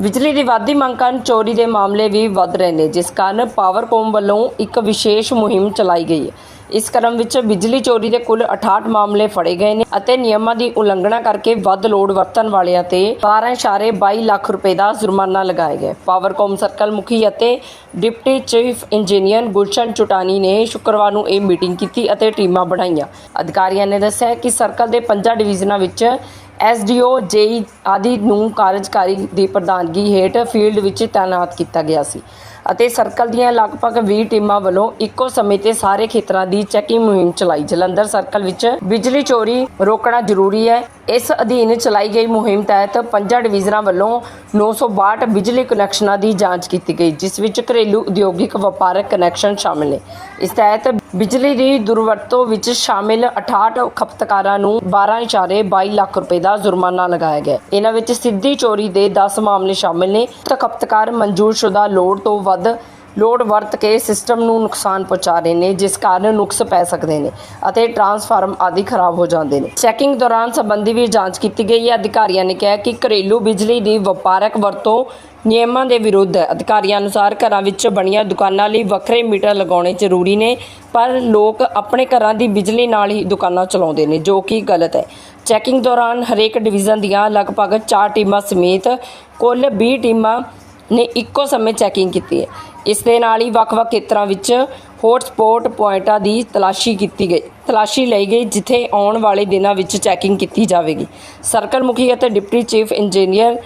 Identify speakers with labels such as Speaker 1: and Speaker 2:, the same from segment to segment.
Speaker 1: ਬਿਜਲੀ ਦੀ ਵਾਧੀ ਮੰਗ ਕਾਰਨ ਚੋਰੀ ਦੇ ਮਾਮਲੇ ਵੀ ਵੱਧ ਰਹੇ ਨੇ, ਜਿਸ ਕਾਰਨ ਪਾਵਰਕੌਮ ਵੱਲੋਂ ਇੱਕ ਵਿਸ਼ੇਸ਼ ਮੁਹਿੰਮ ਚਲਾਈ ਗਈ ਹੈ ਇਸ ਕ੍ਰਮ ਵਿੱਚ ਬਿਜਲੀ ਚੋਰੀ ਦੇ ਕੁੱਲ 68 ਮਾਮਲੇ ਫੜੇ ਗਏ ਨੇ ਅਤੇ ਨਿਯਮਾਂ ਦੀ ਉਲੰਘਣਾ ਕਰਕੇ ਵੱਧ ਲੋਡ ਵਰਤਣ ਵਾਲਿਆਂ ਤੇ 12.22 ਲੱਖ ਰੁਪਏ ਦਾ ਜੁਰਮਾਨਾ ਲਗਾਇਆ ਗਿਆ ਹੈ। ਪਾਵਰਕੌਮ ਸਰਕਲ ਮੁਖੀ ਅਤੇ deputy chief engineer Gulshan Chutani ਨੇ ਸ਼ੁੱਕਰਵਾਰ ਨੂੰ ਇਹ ਮੀਟਿੰਗ ਕੀਤੀ ਅਤੇ ਟੀਮਾਂ ਬਣਾਈਆਂ ਅਧਿਕਾਰੀਆਂ ਨੇ ਦੱਸਿਆ ਕਿ ਸਰਕਲ ਦੇ ਪੰਜਾਂ ਡਿਵੀਜ਼ਨਾਂ ਵਿੱਚ ਐਸਡੀਓ ਜੇਈ ਆਦਿ ਨੂੰ ਕਾਰਜਕਾਰੀ ਦੀ ਪ੍ਰਧਾਨਗੀ ਹੇਠ ਫੀਲਡ ਵਿੱਚ ਤਾਇਨਾਤ ਕੀਤਾ ਗਿਆ ਸੀ ਅਤੇ ਸਰਕਲ ਦੀਆਂ ਲਗਭਗ 20 ਟੀਮਾਂ ਵੱਲੋਂ ਇੱਕੋ ਸਮੇਂ ਤੇ ਸਾਰੇ ਖੇਤਰਾਂ ਦੀ ਚੈਕਿੰਗ ਮੁਹਿੰਮ ਚਲਾਈ। ਜਲੰਧਰ ਸਰਕਲ ਵਿੱਚ ਬਿਜਲੀ ਚੋਰੀ ਰੋਕਣਾ ਜ਼ਰੂਰੀ ਹੈ। ਇਸ ਅਧੀਨ ਚਲਾਈ ਗਈ ਮੁਹਿੰਮ ਤਹਿਤ ਪੰਜਾਂ ਡਿਵੀਜ਼ਨਾਂ ਵੱਲੋਂ 962 ਬਿਜਲੀ ਕਨੈਕਸ਼ਨਾਂ ਦੀ ਜਾਂਚ ਕੀਤੀ ਗਈ, ਜਿਸ ਵਿੱਚ ਘਰੇਲੂ ਉਦਯੋਗਿਕ ਵਪਾਰਕ ਕਨੈਕਸ਼ਨ ਸ਼ਾਮਿਲ ਨੇ। ਇਸ ਤਹਿਤ ਬਿਜਲੀ ਦੀ ਦੁਰਵਰਤੋਂ ਵਿੱਚ ਸ਼ਾਮਿਲ 68 ਖਪਤਕਾਰਾਂ ਨੂੰ 12.22 ਲੱਖ ਰੁਪਏ ਦਾ ਜੁਰਮਾਨਾ ਲਗਾਇਆ ਗਿਆ। ਇਹਨਾਂ ਵਿੱਚ ਸਿੱਧੀ ਚੋਰੀ ਦੇ 10 ਮਾਮਲੇ ਸ਼ਾਮਿਲ ਨੇ। ਤਾਂ ਖਪਤਕਾਰ ਮਨਜ਼ੂਰਸ਼ੁਦਾ ਲੋਡ ਤੋਂ ਵੱਧ ਲੋਡ ਵਰਤ ਕੇ ਸਿਸਟਮ ਨੂੰ ਨੁਕਸਾਨ ਪਹੁੰਚਾ ਰਹੇ ਨੇ, ਜਿਸ ਕਾਰਨ ਨੁਕਸ ਪੈ ਸਕਦੇ ਨੇ ਅਤੇ ਟਰਾਂਸਫਾਰਮ ਆਦਿ ਖਰਾਬ ਹੋ ਜਾਂਦੇ ਨੇ। ਚੈਕਿੰਗ ਦੌਰਾਨ ਸੰਬੰਧੀ ਵੀ ਜਾਂਚ ਕੀਤੀ ਗਈ ਹੈ। ਅਧਿਕਾਰੀਆਂ ਨੇ ਕਿਹਾ ਕਿ ਘਰੇਲੂ ਬਿਜਲੀ ਦੀ ਵਪਾਰਕ ਵਰਤੋਂ ਨਿਯਮਾਂ ਦੇ ਵਿਰੁੱਧ ਹੈ। ਅਧਿਕਾਰੀਆਂ ਅਨੁਸਾਰ ਘਰਾਂ ਵਿੱਚ ਬਣੀਆਂ ਦੁਕਾਨਾਂ ਲਈ ਵੱਖਰੇ ਮੀਟਰ ਲਗਾਉਣੇ ਜ਼ਰੂਰੀ ਨੇ, ਪਰ ਲੋਕ ਆਪਣੇ ਘਰਾਂ ਦੀ ਬਿਜਲੀ ਨਾਲ ਹੀ ਦੁਕਾਨਾਂ ਚਲਾਉਂਦੇ ਨੇ, ਜੋ ਕਿ ਗਲਤ ਹੈ। ਚੈਕਿੰਗ ਦੌਰਾਨ ਹਰੇਕ ਡਿਵੀਜ਼ਨ ਦੀਆਂ ਲਗਭਗ 4 ਟੀਮਾਂ ਸਮੇਤ ਕੁੱਲ 20 ਟੀਮਾਂ ਨੇ ਇੱਕੋ ਸਮੇਂ ਚੈਕਿੰਗ ਕੀਤੀ ਹੈ। ਇਸ ਦੇ ਨਾਲ ਹੀ ਵੱਖ-ਵੱਖ ਖੇਤਰਾਂ ਵਿੱਚ ਹੌਟਸਪੌਟ ਪੁਆਇੰਟਾਂ ਦੀ ਤਲਾਸ਼ੀ ਕੀਤੀ ਗਈ। ਤਲਾਸ਼ੀ ਲਈ ਗਈ, ਜਿੱਥੇ ਆਉਣ ਵਾਲੇ ਦਿਨਾਂ ਵਿੱਚ ਚੈਕਿੰਗ ਕੀਤੀ ਜਾਵੇਗੀ। ਸਰਕਲ ਮੁਖੀ ਅਤੇ deputy chief engineer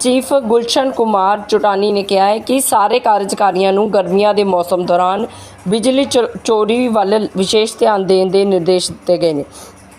Speaker 1: chief Gulshan Kumar Chutani ਨੇ ਕਿਹਾ ਹੈ ਕਿ ਸਾਰੇ ਕਾਰਜਕਾਰੀਆਂ ਨੂੰ ਗਰਮੀਆਂ ਦੇ ਮੌਸਮ ਦੌਰਾਨ ਬਿਜਲੀ ਚੋ- ਚੋਰੀ ਵੱਲ ਵਿਸ਼ੇਸ਼ ਧਿਆਨ ਦੇਣ ਦੇ ਨਿਰਦੇਸ਼ ਦਿੱਤੇ ਗਏ ਨੇ।